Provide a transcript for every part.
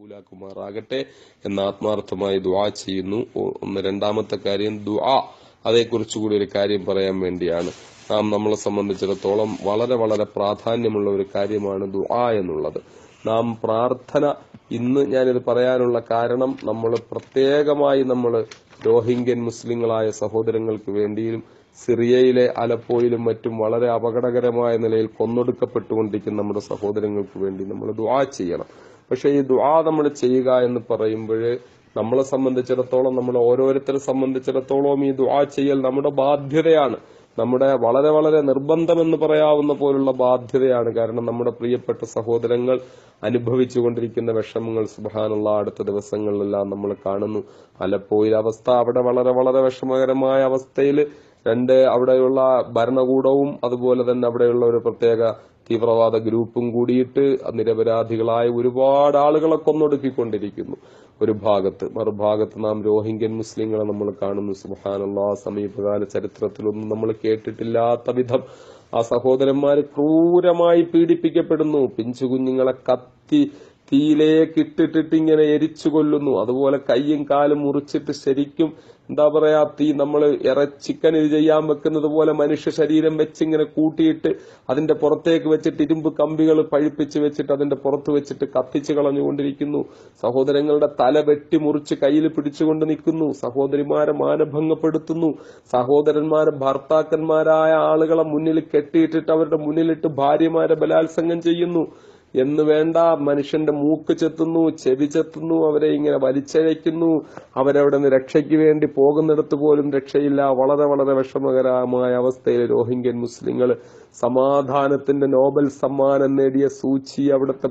കബൂലാക്കുമാറാകട്ടെ എന്ന് ആത്മാർത്ഥമായി ദുആ ചെയ്യുന്നു. ഒന്ന് രണ്ടാമത്തെ കാര്യം ദുആ. അതേക്കുറിച്ച് കൂടി ഒരു കാര്യം പറയാൻ വേണ്ടിയാണ്. നാം നമ്മളെ സംബന്ധിച്ചിടത്തോളം വളരെ വളരെ പ്രാധാന്യമുള്ള ഒരു കാര്യമാണ് ദുആ എന്നുള്ളത്. നാം പ്രാർത്ഥന ഇന്ന് ഞാനിത് പറയാനുള്ള കാരണം നമ്മൾ പ്രത്യേകമായി നമ്മൾ രോഹിംഗ്യൻ മുസ്ലിങ്ങളായ സഹോദരങ്ങൾക്ക് വേണ്ടിയും സിറിയയിലെ അലപ്പോയിലും മറ്റും വളരെ അപകടകരമായ നിലയിൽ കൊന്നൊടുക്കപ്പെട്ടുകൊണ്ടിരിക്കുന്ന നമ്മുടെ സഹോദരങ്ങൾക്ക് വേണ്ടി നമ്മൾ ദുആ ചെയ്യണം. പക്ഷെ ഈ ദുആ നമ്മൾ ചെയ്യുക എന്ന് പറയുമ്പോൾ നമ്മളെ സംബന്ധിച്ചിടത്തോളം നമ്മൾ ഓരോരുത്തരെ സംബന്ധിച്ചിടത്തോളം ഈ ദുആ ചെയ്യൽ നമ്മുടെ ബാധ്യതയാണ്. നമ്മുടെ വളരെ വളരെ നിർബന്ധമെന്ന് പറയാവുന്ന പോലുള്ള ബാധ്യതയാണ്. കാരണം നമ്മുടെ പ്രിയപ്പെട്ട സഹോദരങ്ങൾ അനുഭവിച്ചുകൊണ്ടിരിക്കുന്ന വിഷമങ്ങൾ സുബാനുള്ള അടുത്ത ദിവസങ്ങളിലെല്ലാം നമ്മൾ കാണുന്നു. അലപ്പോയിലെ അവസ്ഥ അവിടെ വളരെ വളരെ വിഷമകരമായ അവസ്ഥയിൽ രണ്ട് അവിടെയുള്ള ഭരണകൂടവും അതുപോലെ തന്നെ അവിടെയുള്ള ഒരു പ്രത്യേക തീവ്രവാദ ഗ്രൂപ്പും കൂടിയിട്ട് നിരപരാധികളായ ഒരുപാട് ആളുകളെ കൊന്നൊടുക്കിക്കൊണ്ടിരിക്കുന്നു ഒരു ഭാഗത്ത് മറുഭാഗത്ത് നാം രോഹിംഗ്യൻ മുസ്ലിങ്ങളെ നമ്മൾ കാണുന്നു. സുബാനുള്ള സമീപകാല ചരിത്രത്തിലൊന്നും നമ്മൾ കേട്ടിട്ടില്ലാത്ത വിധം ആ സഹോദരന്മാർ ക്രൂരമായി പീഡിപ്പിക്കപ്പെടുന്നു. പിഞ്ചു കുഞ്ഞുങ്ങളെ കത്തി തീയിലേക്ക് ഇട്ടിട്ടിട്ട് ഇങ്ങനെ എരിച്ചു കൊല്ലുന്നു അതുപോലെ കൈയും കാലും മുറിച്ചിട്ട് ശരിക്കും എന്താ പറയാ തീ നമ്മൾ ഇറ ചിക്കൻ ഇത് ചെയ്യാൻ വെക്കുന്നത് പോലെ മനുഷ്യ ശരീരം വെച്ച് ഇങ്ങനെ കൂട്ടിയിട്ട് അതിന്റെ പുറത്തേക്ക് വെച്ചിട്ട് ഇരുമ്പ് കമ്പികൾ പഴിപ്പിച്ച് വെച്ചിട്ട് അതിന്റെ പുറത്ത് വെച്ചിട്ട് കത്തിച്ച് കളഞ്ഞുകൊണ്ടിരിക്കുന്നു. സഹോദരങ്ങളുടെ തല വെട്ടി മുറിച്ച് കയ്യിൽ പിടിച്ചുകൊണ്ട് നിൽക്കുന്നു. സഹോദരിമാരെ മാനഭംഗപ്പെടുത്തുന്നു. സഹോദരന്മാരെ ഭർത്താക്കന്മാരായ ആളുകളെ മുന്നിൽ കെട്ടിയിട്ടിട്ട് അവരുടെ മുന്നിലിട്ട് ഭാര്യമാരെ ബലാത്സംഗം ചെയ്യുന്നു. എന്ന് വേണ്ട. മനുഷ്യന്റെ മൂക്ക് ചെത്തുന്നു ചെവി ചെത്തുന്നു അവരെ ഇങ്ങനെ വലിച്ചഴയ്ക്കുന്നു. അവരവിടെ നിന്ന് രക്ഷയ്ക്ക് വേണ്ടി പോകുന്നിടത്ത് പോലും രക്ഷയില്ല. വളരെ വളരെ വിഷമകരമായ അവസ്ഥയിൽ രോഹിംഗ്യൻ മുസ്ലിങ്ങൾ സമാധാനത്തിന്റെ നോബൽ സമ്മാനം നേടിയ സൂചി അവിടുത്തെ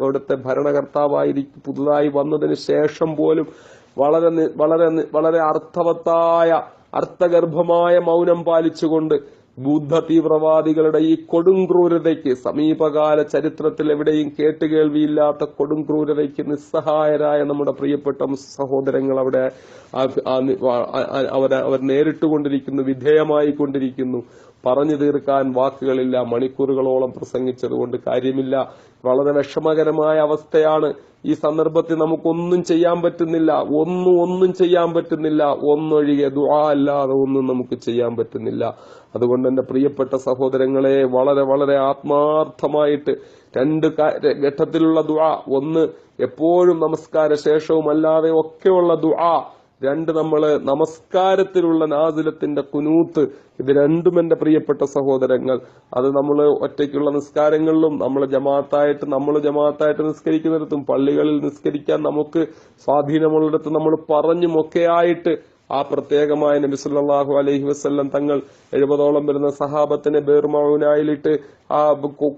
അവിടുത്തെ ഭരണകർത്താവായിരിക്കും പുതുതായി വന്നതിന് ശേഷം പോലും വളരെ വളരെ വളരെ അർത്ഥവത്തായ അർത്ഥഗർഭമായ മൗനം പാലിച്ചുകൊണ്ട് ബുദ്ധ തീവ്രവാദികളുടെ ഈ കൊടുംക്രൂരതയ്ക്ക് സമീപകാല ചരിത്രത്തിൽ എവിടെയും കേട്ടുകേൾവിയില്ലാത്ത കൊടുംക്രൂരതയ്ക്ക് നിസ്സഹായരായ നമ്മുടെ പ്രിയപ്പെട്ട സഹോദരങ്ങൾ അവിടെ അവരെ അവർ നേരിട്ടുകൊണ്ടിരിക്കുന്നു വിധേയമായി കൊണ്ടിരിക്കുന്നു പറഞ്ഞു തീർക്കാൻ വാക്കുകളില്ല മണിക്കൂറുകളോളം പ്രസംഗിച്ചതുകൊണ്ട് കാര്യമില്ല. വളരെ വിഷമകരമായ അവസ്ഥയാണ്. ഈ സന്ദർഭത്തിൽ നമുക്കൊന്നും ചെയ്യാൻ പറ്റുന്നില്ല. ഒന്നും ഒന്നും ചെയ്യാൻ പറ്റുന്നില്ല. ഒന്നൊഴികെ ദുആ അല്ലാതെ ഒന്നും നമുക്ക് ചെയ്യാൻ പറ്റുന്നില്ല. അതുകൊണ്ട് എന്റെ പ്രിയപ്പെട്ട സഹോദരങ്ങളെ വളരെ വളരെ ആത്മാർത്ഥമായിട്ട് രണ്ട് ഘട്ടത്തിലുള്ള ദുആ. ഒന്ന് എപ്പോഴും നമസ്കാര ശേഷവും അല്ലാതെ ഒക്കെയുള്ള ദുആ. രണ്ട് നമ്മൾ നമസ്കാരത്തിലുള്ള നാസിലത്തിന്റെ കുനൂത്ത് ഇത് രണ്ടും എന്റെ പ്രിയപ്പെട്ട സഹോദരങ്ങൾ. അത് നമ്മൾ ഒറ്റയ്ക്കുള്ള നിസ്കാരങ്ങളിലും നമ്മൾ ജമാഅത്തായിട്ട് നമ്മൾ ജമാഅത്തായിട്ട് നിസ്കരിക്കുന്നിടത്തും പള്ളികളിൽ നിസ്കരിക്കാൻ നമുക്ക് സ്വാധീനമുള്ളിടത്ത് നമ്മൾ പറഞ്ഞുമൊക്കെയായിട്ട് ആ പ്രത്യേകമായ നബി സല്ലല്ലാഹു അലൈഹി വസല്ലം തങ്ങൾ എഴുപതോളം വരുന്ന സഹാബത്തിനെ ബേർമൗനായിലിട്ട് ആ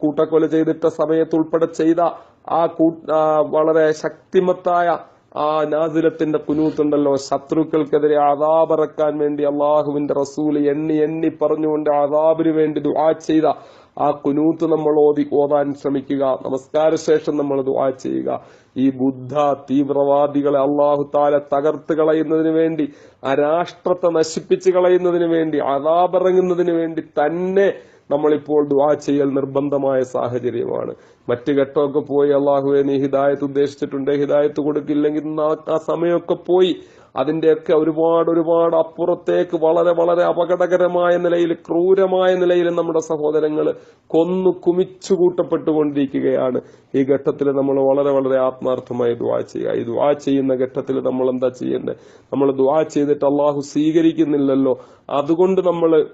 കൂട്ടക്കൊല ചെയ്തിട്ട സമയത്ത് ഉൾപ്പെടെ ചെയ്ത ആ വളരെ ശക്തിമത്തായ ആ നാസിലത്തിന്റെ കുനൂത്തുണ്ടല്ലോ ശത്രുക്കൾക്കെതിരെ അതാബറക്കാൻ വേണ്ടി അള്ളാഹുവിന്റെ റസൂൽ എണ്ണി എണ്ണി പറഞ്ഞുകൊണ്ട് അതാബിന് വേണ്ടി ദുആ ചെയ്ത ആ കുനൂത്ത് നമ്മൾ ഓതി ഓതാൻ ശ്രമിക്കുക. നമസ്കാര ശേഷം നമ്മൾ ദുആ ചെയ്യുക. ഈ ബുദ്ധ തീവ്രവാദികളെ അള്ളാഹു താല തകർത്ത് കളയുന്നതിന് വേണ്ടി ആ രാഷ്ട്രത്തെ നശിപ്പിച്ച് കളയുന്നതിന് വേണ്ടി അതാബിറങ്ങുന്നതിന് വേണ്ടി തന്നെ നമ്മളിപ്പോൾ ദുആ ചെയ്യൽ നിർബന്ധമായ സാഹചര്യമാണ്. മറ്റു ഘട്ടമൊക്കെ പോയി അള്ളാഹുവെ നീ ഹിദായത്ത് ഉദ്ദേശിച്ചിട്ടുണ്ട് ഹിദായത്ത് കൊടുക്കില്ലെങ്കിൽ ആ- സമയമൊക്കെ പോയി. അതിന്റെയൊക്കെ ഒരുപാട് ഒരുപാട് അപ്പുറത്തേക്ക് വളരെ വളരെ അപകടകരമായ നിലയിൽ ക്രൂരമായ നിലയിൽ നമ്മുടെ സഹോദരങ്ങൾ കൊന്നു കുമിച്ചു കൂട്ടപ്പെട്ടുകൊണ്ടിരിക്കുകയാണ്. ഈ ഘട്ടത്തിൽ നമ്മൾ വളരെ വളരെ ആത്മാർത്ഥമായി ദുആ ചെയ്യുക. ഈ ദുആ ചെയ്യുന്ന ഘട്ടത്തിൽ നമ്മൾ എന്താ ചെയ്യേണ്ടത്? നമ്മൾ ദുആ ചെയ്തിട്ട് അള്ളാഹു സ്വീകരിക്കുന്നില്ലല്ലോ. അതുകൊണ്ട് നമ്മൾ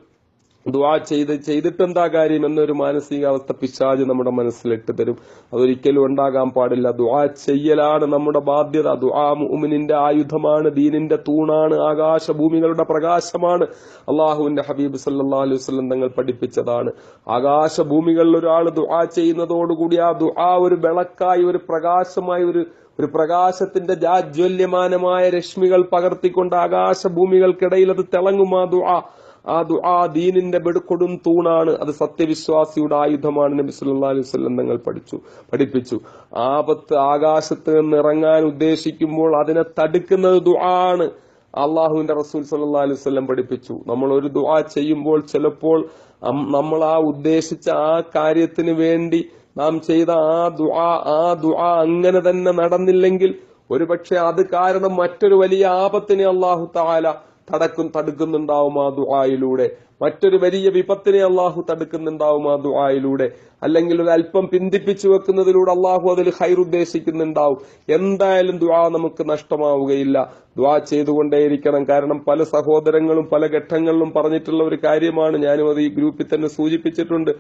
ദുആ ചെയ്ത് ചെയ്തിട്ട് എന്താ കാര്യം എന്നൊരു മാനസികാവസ്ഥ പിശാജ് നമ്മുടെ മനസ്സിലിട്ട് തരും. അതൊരിക്കലും ഉണ്ടാകാൻ പാടില്ല. ദുആ ചെയ്യലാണ് നമ്മുടെ ബാധ്യത. ദുആ മുഅ്മിനിന്റെ ആയുധമാണ് ദീനിന്റെ തൂണാണ് ആകാശഭൂമികളുടെ പ്രകാശമാണ്. അള്ളാഹുവിന്റെ ഹബീബ് സല്ലാ അലൈഹി വസല്ലം തങ്ങൾ പഠിപ്പിച്ചതാണ്. ആകാശഭൂമികളിൽ ഒരാൾ ദുആ ചെയ്യുന്നതോടുകൂടി ആ ദുആ ഒരു വിളക്കായി ഒരു പ്രകാശമായി ഒരു ഒരു പ്രകാശത്തിന്റെ ജാജ്വല്യമാനമായ രശ്മികൾ പകർത്തിക്കൊണ്ട് ആകാശഭൂമികൾക്കിടയിൽ അത് തിളങ്ങും ആ ദുആ. ആ ദുആ ദീനിന്റെ ബെടുക്കൊടും തൂണാണ്. അത് സത്യവിശ്വാസിയുടെ ആയുധമാണ്. നബി സല്ലാ അലൈഹി വസല്ലം തങ്ങൾ പഠിച്ചു പഠിപ്പിച്ചു. ആപത്ത് ആകാശത്ത് നിന്ന് ഇറങ്ങാൻ ഉദ്ദേശിക്കുമ്പോൾ അതിനെ തടുക്കുന്നത് ദുആ ആണ് അള്ളാഹുവിന്റെ റസൂൽ സല്ലാ അലൈഹി വസല്ലം പഠിപ്പിച്ചു. നമ്മൾ ഒരു ദുആ ചെയ്യുമ്പോൾ ചിലപ്പോൾ നമ്മൾ ആ ഉദ്ദേശിച്ച ആ കാര്യത്തിന് വേണ്ടി നാം ചെയ്ത ആ ദുആ ആ ദുആ അങ്ങനെ തന്നെ നടന്നില്ലെങ്കിൽ ഒരുപക്ഷെ അത് കാരണം മറ്റൊരു വലിയ ആപത്തിനെ അള്ളാഹു താല തടക്കും തടുക്കുന്നുണ്ടാവും ആ ദുആയിലൂടെ. മറ്റൊരു വലിയ വിപത്തിനെ അള്ളാഹു തടുക്കുന്നുണ്ടാവും ആ ദുആയിലൂടെ. അല്ലെങ്കിൽ ഒരു അല്പം പിന്തിപ്പിച്ചു വെക്കുന്നതിലൂടെ അള്ളാഹു അതിൽ ഹൈർ ഉദ്ദേശിക്കുന്നുണ്ടാവും. എന്തായാലും ദുആ നമുക്ക് നഷ്ടമാവുകയില്ല. ദുആ ചെയ്തുകൊണ്ടേയിരിക്കണം. കാരണം പല സഹോദരങ്ങളും പല ഘട്ടങ്ങളിലും പറഞ്ഞിട്ടുള്ള ഒരു കാര്യമാണ് ഞാനും അത് ഈ ഗ്രൂപ്പിൽ തന്നെ സൂചിപ്പിച്ചിട്ടുണ്ട്.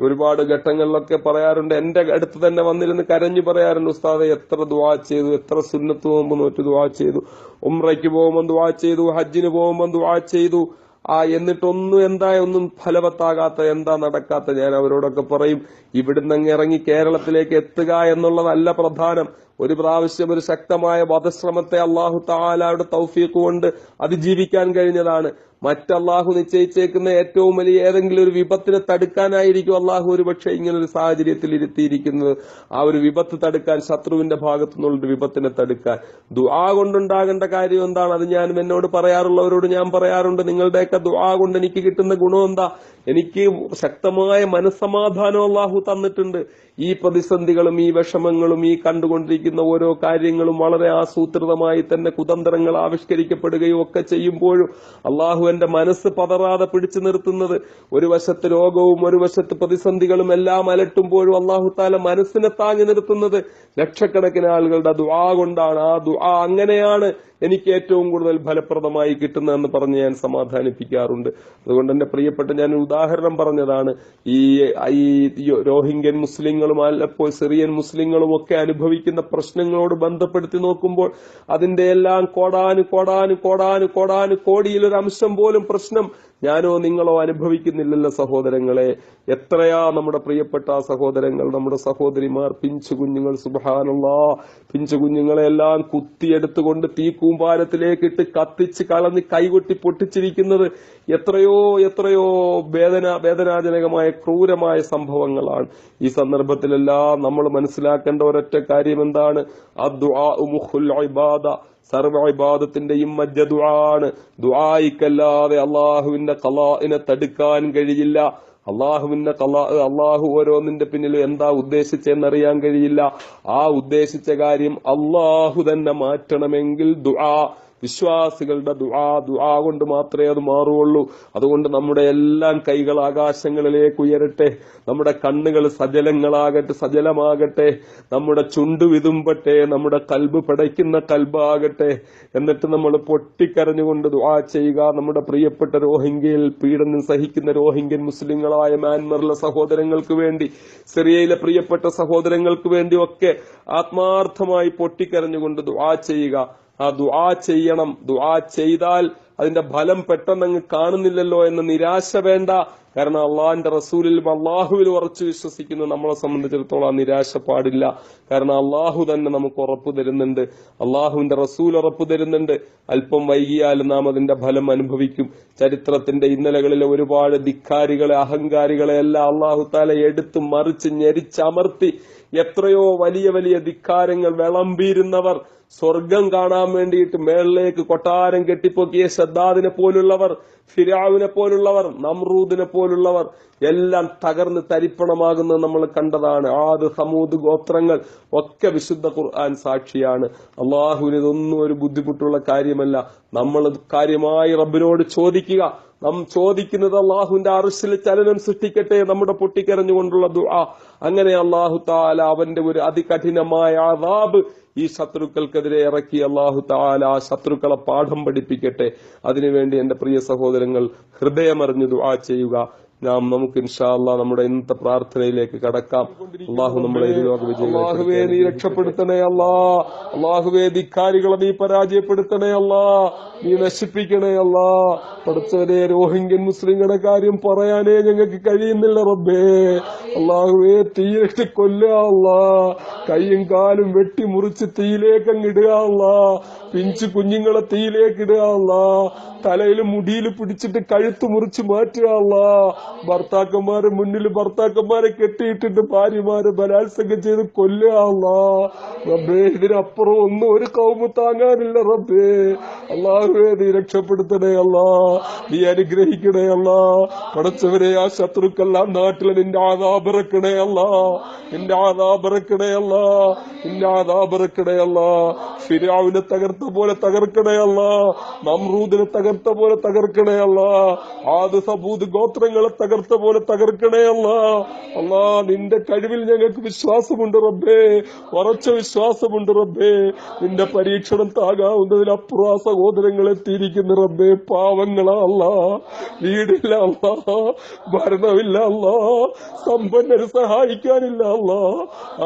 ഒരുപാട് ഘട്ടങ്ങളിലൊക്കെ പറയാറുണ്ട്. എന്റെ അടുത്ത് തന്നെ വന്നിരുന്ന് കരഞ്ഞു പറയാറുണ്ട് ഉസ്താദെ എത്ര ദുആ ചെയ്തു? എത്ര സുന്നത്ത് പോകുമ്പോൾ നോറ്റ് ദുആ ചെയ്തു? ഉംറയ്ക്ക് പോകുമ്പോൾ ദുആ ചെയ്തു ഹജ്ജിന് പോകുമ്പോൾ ദുആ ചെയ്തു. ആ എന്നിട്ടൊന്നും എന്താ ഒന്നും ഫലവത്താകാത്ത എന്താ നടക്കാത്ത ഞാൻ അവരോടൊക്കെ പറയും ഇവിടുന്ന് അങ്ങ് ഇറങ്ങി കേരളത്തിലേക്ക് എത്തുക എന്നുള്ളതല്ല പ്രധാനം. ഒരു പ്രാവശ്യം ഒരു ശക്തമായ വധശ്രമത്തെ അള്ളാഹു താലായുടെ തൗഫീഖ് കൊണ്ട് അതിജീവിക്കാൻ കഴിഞ്ഞതാണ്. മറ്റല്ലാഹു നിശ്ചയിച്ചേക്കുന്ന ഏറ്റവും വലിയ ഏതെങ്കിലും ഒരു വിപത്തിനെ തടുക്കാനായിരിക്കും അള്ളാഹു ഒരുപക്ഷെ ഇങ്ങനെ ഒരു സാഹചര്യത്തിൽ ഇരുത്തിയിരിക്കുന്നത്. ആ ഒരു വിപത്ത് തടുക്കാൻ ശത്രുവിന്റെ ഭാഗത്തു നിന്നുള്ള വിപത്തിനെ തടുക്കാൻ. ദുആ കൊണ്ടുണ്ടാകേണ്ട കാര്യം എന്താണ്? അത് ഞാൻ എന്നോട് പറയാറുള്ളവരോട് ഞാൻ പറയാറുണ്ട്. നിങ്ങളുടെയൊക്കെ ദുആ കൊണ്ട് എനിക്ക് കിട്ടുന്ന ഗുണം എന്താ? എനിക്ക് ശക്തമായ മനസ്സമാധാനം അള്ളാഹു തന്നിട്ടുണ്ട്. ഈ പ്രതിസന്ധികളും ഈ വിഷമങ്ങളും ഈ കണ്ടുകൊണ്ടിരിക്കുന്ന ഓരോ കാര്യങ്ങളും വളരെ ആസൂത്രിതമായി തന്നെ കുതന്ത്രങ്ങൾ ആവിഷ്കരിക്കപ്പെടുകയും ഒക്കെ ചെയ്യുമ്പോഴും അള്ളാഹു എന്റെ മനസ്സ് പതറാതെ പിടിച്ചു നിർത്തുന്നത്. ഒരു വശത്ത് രോഗവും ഒരു വശത്ത് പ്രതിസന്ധികളും എല്ലാം അലട്ടുമ്പോഴും അള്ളാഹു താല മനസ്സിനെ താങ്ങി നിർത്തുന്നത്. ലക്ഷക്കണക്കിന് ആളുകളുടെ ദുആ കൊണ്ടാണ്. ആ ദുആ അങ്ങനെയാണ് എനിക്ക് ഏറ്റവും കൂടുതൽ ഫലപ്രദമായി കിട്ടുന്നതെന്ന് പറഞ്ഞ് ഞാൻ സമാധാനിപ്പിക്കാറുണ്ട്. അതുകൊണ്ട് എന്റെ പ്രിയപ്പെട്ട ഞാൻ ഉദാഹരണം പറഞ്ഞതാണ്. ഈ ഈ രോഹിംഗ്യൻ മുസ്ലിങ്ങളും അല്ലപ്പോൾ സിറിയൻ മുസ്ലിങ്ങളും ഒക്കെ അനുഭവിക്കുന്ന പ്രശ്നങ്ങളോട് ബന്ധപ്പെടുത്തി നോക്കുമ്പോൾ അതിന്റെ എല്ലാം കോടാനു കോടാനു കോടാനു കോടാനു കോടിയിലൊരംശം പോലും പ്രശ്നം ഞാനോ നിങ്ങളോ അനുഭവിക്കുന്നില്ലല്ലോ സഹോദരങ്ങളെ. എത്രയാ നമ്മുടെ പ്രിയപ്പെട്ട സഹോദരങ്ങൾ നമ്മുടെ സഹോദരിമാർ പിഞ്ചു കുഞ്ഞുങ്ങൾ സുബാനുള്ള പിഞ്ചു കുഞ്ഞുങ്ങളെ എല്ലാം കുത്തിയെടുത്തുകൊണ്ട് തീ കൂമ്പാരത്തിലേക്കിട്ട് കത്തിച്ച് കളഞ്ഞ് കൈകൊട്ടി പൊട്ടിച്ചിരിക്കുന്നത് എത്രയോ എത്രയോ വേദന വേദനാജനകമായ ക്രൂരമായ സംഭവങ്ങളാണ്. ഈ സന്ദർഭത്തിലെല്ലാം നമ്മൾ മനസ്സിലാക്കേണ്ട ഒരൊറ്റ കാര്യം എന്താണ്? അദ്വാ സർവ ഇബാദത്തിന്റെയും മധ്യ ദുആണ്. ദുആയിക്കല്ലാതെ അള്ളാഹുവിന്റെ കലാഇനെ തടുക്കാൻ കഴിയില്ല. അള്ളാഹുവിന്റെ കലാ അള്ളാഹു ഓരോന്നിന്റെ പിന്നിൽ എന്താ ഉദ്ദേശിച്ചെന്നറിയാൻ കഴിയില്ല. ആ ഉദ്ദേശിച്ച കാര്യം അള്ളാഹു തന്നെ മാറ്റണമെങ്കിൽ ദുആ. വിശ്വാസികളുടെ ദുആ ദുആ കൊണ്ട് മാത്രമേ അത് മാറുകയുള്ളൂ. അതുകൊണ്ട് നമ്മുടെ എല്ലാം കൈകൾ ആകാശങ്ങളിലേക്ക് ഉയരട്ടെ. നമ്മുടെ കണ്ണുകൾ സജലങ്ങളാകട്ടെ സജലമാകട്ടെ. നമ്മുടെ ചുണ്ടു വിതുമ്പട്ടെ നമ്മുടെ കൽബ് പടയ്ക്കുന്ന കൽബാകട്ടെ. എന്നിട്ട് നമ്മൾ പൊട്ടിക്കരഞ്ഞുകൊണ്ട് ദുആ ചെയ്യുക. നമ്മുടെ പ്രിയപ്പെട്ട രോഹിംഗ്യയിൽ പീഡനം സഹിക്കുന്ന രോഹിംഗ്യൻ മുസ്ലിങ്ങളായ മ്യാൻമറിലെ സഹോദരങ്ങൾക്ക് വേണ്ടി സിറിയയിലെ പ്രിയപ്പെട്ട സഹോദരങ്ങൾക്ക് വേണ്ടി ഒക്കെ ആത്മാർത്ഥമായി പൊട്ടിക്കരഞ്ഞുകൊണ്ട് ദുആ ചെയ്യുക. ആ ദുആ ചെയ്യണം. ദുആ ചെയ്താൽ അതിന്റെ ഫലം പെട്ടെന്നങ്ങ് കാണുന്നില്ലല്ലോ എന്ന് നിരാശ വേണ്ട. കാരണം അള്ളാഹിന്റെ റസൂലിലും അള്ളാഹുവിൽ ഉറച്ച് വിശ്വസിക്കുന്ന നമ്മളെ സംബന്ധിച്ചിടത്തോളം ആ നിരാശ പാടില്ല. കാരണം അള്ളാഹു തന്നെ നമുക്ക് ഉറപ്പ് തരുന്നുണ്ട്. അള്ളാഹുവിന്റെ റസൂൽ ഉറപ്പ് തരുന്നുണ്ട്. അല്പം വൈകിയാലും നാം അതിന്റെ ഫലം അനുഭവിക്കും. ചരിത്രത്തിന്റെ ഇന്നലകളിലെ ഒരുപാട് ധിക്കാരികളെ അഹങ്കാരികളെ എല്ലാം അള്ളാഹു താല എടുത്ത് മറിച്ച് ഞെരിച്ചമർത്തി എത്രയോ വലിയ വലിയ ധിക്കാരങ്ങൾ വിളമ്പിയിരുന്നവർ. സ്വർഗം കാണാൻ വേണ്ടിയിട്ട് മേളിലേക്ക് കൊട്ടാരം കെട്ടിപ്പൊക്കിയ സദ്ദാദിനെ പോലുള്ളവർ ഫിരാവിനെ പോലുള്ളവർ നമ്രൂദിനെ പോലുള്ളവർ എല്ലാം തകർന്ന് തരിപ്പണമാകുന്നത് നമ്മൾ കണ്ടതാണ്. ആദ് സമൂത് ഗോത്രങ്ങൾ ഒക്കെ വിശുദ്ധ ഖുർആൻ സാക്ഷിയാണ്. അള്ളാഹുവിന് ഇതൊന്നും ഒരു ബുദ്ധിമുട്ടുള്ള കാര്യമല്ല. നമ്മൾ കാര്യമായി റബ്ബിനോട് ചോദിക്കുക. നാം ചോദിക്കുന്നത് അള്ളാഹുവിന്റെ അറിസിൽ ചലനം സൃഷ്ടിക്കട്ടെ നമ്മുടെ പൊട്ടിക്കരഞ്ഞുകൊണ്ടുള്ള ദുആ. അങ്ങനെ അള്ളാഹു താല അവന്റെ ഒരു അതികഠിനമായ അതാബ് ഈ ശത്രുക്കൾക്കെതിരെ ഇറക്കി അള്ളാഹു താല ആ ശത്രുക്കളെ പാഠം പഠിപ്പിക്കട്ടെ. അതിനുവേണ്ടി എന്റെ പ്രിയ സഹോദരങ്ങൾ ഹൃദയമറിഞ്ഞു ദുആ ചെയ്യുക. നാം നമുക്ക് ഇൻഷാല്ല നമ്മുടെ ഇന്നത്തെ പ്രാർത്ഥനയിലേക്ക് കടക്കാം. അള്ളാഹു നമ്മളെ അള്ളാഹുവേ നീ രക്ഷപ്പെടുത്തണേ അല്ലാ. അള്ളാഹുവേ ധിക്കാരികളെ നീ പരാജയപ്പെടുത്തണേ അല്ലാ. നീ നശിപ്പിക്കണേ അല്ലാ. പഠിച്ചവരെ രോഹിംഗ്യൻ മുസ്ലിങ്ങളുടെ കാര്യം പറയാനേ ഞങ്ങൾക്ക് കഴിയുന്നില്ല റബ്ബേ. അള്ളാഹുവേ തീയിലിട്ട് കൊല്ലുക അല്ലാ. കൈയും കാലും വെട്ടി മുറിച്ച് തീയിലേക്ക് അങ്ങ് ഇടുക അല്ലാ. പിഞ്ചു കുഞ്ഞുങ്ങളെ തീയിലേക്ക് ഇടുക അല്ലാ. തലയിൽ മുടിയിൽ പിടിച്ചിട്ട് കഴുത്ത് മുറിച്ച് മാറ്റുക അല്ലാ. ഭർത്താക്കന്മാരെ മുന്നിൽ ഭർത്താക്കന്മാരെ കെട്ടിയിട്ടിട്ട് ഭാര്യമാരെ ബലാത്സംഗം ചെയ്ത് കൊല്ലുക അല്ലാ റബ്ബേ ഇതിനപ്പുറം ഒന്നും ഒരു കൗമ് താങ്ങാനില്ല റബ്ബേ. അള്ളാഹുവേ നീ രക്ഷപ്പെടുത്തണേ അല്ലാ നീ അനുഗ്രഹിക്കണേ അല്ലാ പടച്ചവരെ ആ ശത്രുക്കെല്ലാം നാട്ടിൽ നിന്റെ ആദാപിറക്കണേ അല്ലാ നിന്റെ ആദാപിറക്കണേ അല്ലാ നിന്റെ ആദാപിറക്കണേ അല്ലാ ഫിരാവിനെ തകർത്ത പോലെ തകർക്കണേ അല്ലാ. നമ്രൂദിനെ തകർത്ത പോലെ തകർക്കണേ അല്ലാ. ആദ് സബൂദ് ഗോത്രങ്ങളെ തകർത്ത പോലെ തകർക്കണേ അല്ല. നിന്റെ കഴിവിൽ ഞങ്ങൾക്ക് വിശ്വാസമുണ്ട് റബ്ബേ. ഉറച്ച വിശ്വാസമുണ്ട് റബ്ബേ. നിന്റെ പരീക്ഷണം താകാവുന്നതിലപ്പുറം ആ സഹോദരങ്ങൾ എത്തിയിരിക്കുന്ന റബ്ബേ. പാവങ്ങളല്ല വീടില്ല അല്ല. ഭരണമില്ല അല്ല. സമ്പന്നരെ സഹായിക്കാനില്ല അല്ല.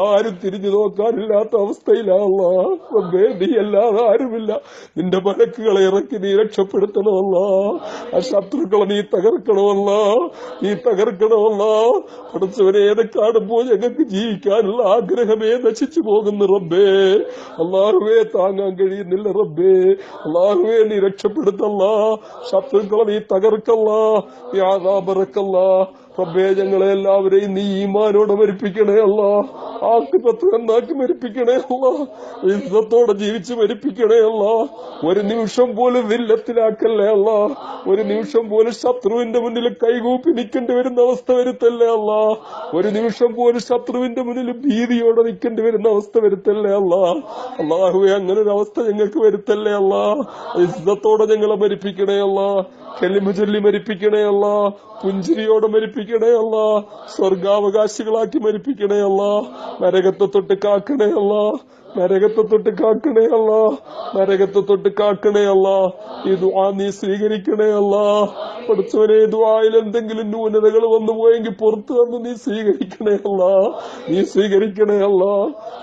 ആരും തിരിഞ്ഞു നോക്കാനില്ലാത്ത അവസ്ഥയിലാ അല്ലാ. റബ്ബേ നീ അല്ലാതെ ആരുമില്ല. നിന്റെ മലക്കുകളെ ഇറക്കി നീ രക്ഷപ്പെടുത്തണമല്ല. ആ ശത്രുക്കളെ നീ തകർക്കണമല്ല. നീ തകർക്കണമല്ല. പഠിച്ചവരെ ഏത് കാണുമ്പോൾ ഞങ്ങൾക്ക് ജീവിക്കാനുള്ള ആഗ്രഹമേ നശിച്ചു പോകുന്നു റബ്ബേ. അള്ളാഹുവേ താങ്ങാൻ കഴിയുന്നില്ല റബ്ബേ. അള്ളാഹുവേ നീ രക്ഷപ്പെടുത്തല്ല. ശത്രുക്കളെ നീ തകർക്കല്ല. നീ ആദാബറക്കല്ല റബ്ബേ ഞങ്ങളെ എല്ലാവരെയും നീ ഈമാനോടെ മരിപ്പിക്കണേ അല്ല. ആക്കുപത്ത് എന്നാക്കി മരിപ്പിക്കണേ അല്ല. യുദ്ധത്തോടെ ജീവിച്ച് മരിപ്പിക്കണേ അല്ല. ഒരു നിമിഷം പോലും വില്ലത്തിലാക്കല്ലേ അല്ല. ഒരു നിമിഷം പോലും ശത്രുവിന്റെ മുന്നിൽ കൈകൂപ്പി നിൽക്കേണ്ടി വരുന്ന അവസ്ഥ വരുത്തല്ലേ അല്ല. ഒരു നിമിഷം പോലും ശത്രുവിന്റെ മുന്നിൽ ഭീതിയോടെ നിൽക്കേണ്ടി വരുന്ന അവസ്ഥ വരുത്തല്ലേ അല്ല. അള്ളാഹുവെ അങ്ങനെ ഒരു അവസ്ഥ ഞങ്ങൾക്ക് വരുത്തല്ലേ അല്ല. യുദ്ധത്തോടെ ഞങ്ങളെ മരിപ്പിക്കണേ അല്ല. കെലിമ ചൊല്ലി മരിപ്പിക്കണേ അല്ല. പുഞ്ചിരിയോടെ മരിപ്പിക്കണേ അല്ല. സ്വർഗാവകാശികളാക്കി മരിപ്പിക്കണേ അല്ല. നരകത്തെ തൊട്ട് കാക്കണേ അല്ല. നരകത്തെ തൊട്ട് കാക്കണേ അല്ല. നരകത്തെ തൊട്ട് കാക്കണേ അല്ല. ഈ ദുആ നീ സ്വീകരിക്കണേ അല്ല. പഠിച്ചവനെ ദുആയിൽ എന്തെങ്കിലും ന്യൂനതകൾ വന്നു പോയെങ്കിൽ പുറത്തു വന്ന് നീ സ്വീകരിക്കണേ അല്ല നീ സ്വീകരിക്കണേ അല്ല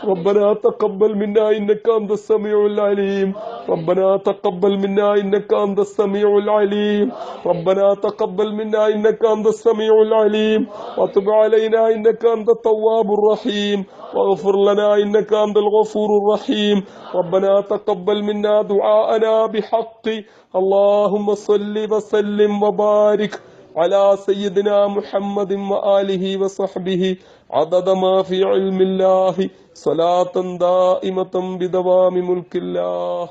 ربنا تقبل منا انك انت السميع العليم ربنا تقبل منا انك انت السميع العليم ربنا تقبل منا انك انت السميع العليم وتب علينا انك انت التواب الرحيم واغفر لنا انك انت الغفور الرحيم ربنا تقبل منا دعاءنا بحق اللهم صل وسلم وبارك على سيدنا محمد وآله وصحبه عدد ما في علم الله صلاة دائمة بدوام ملك الله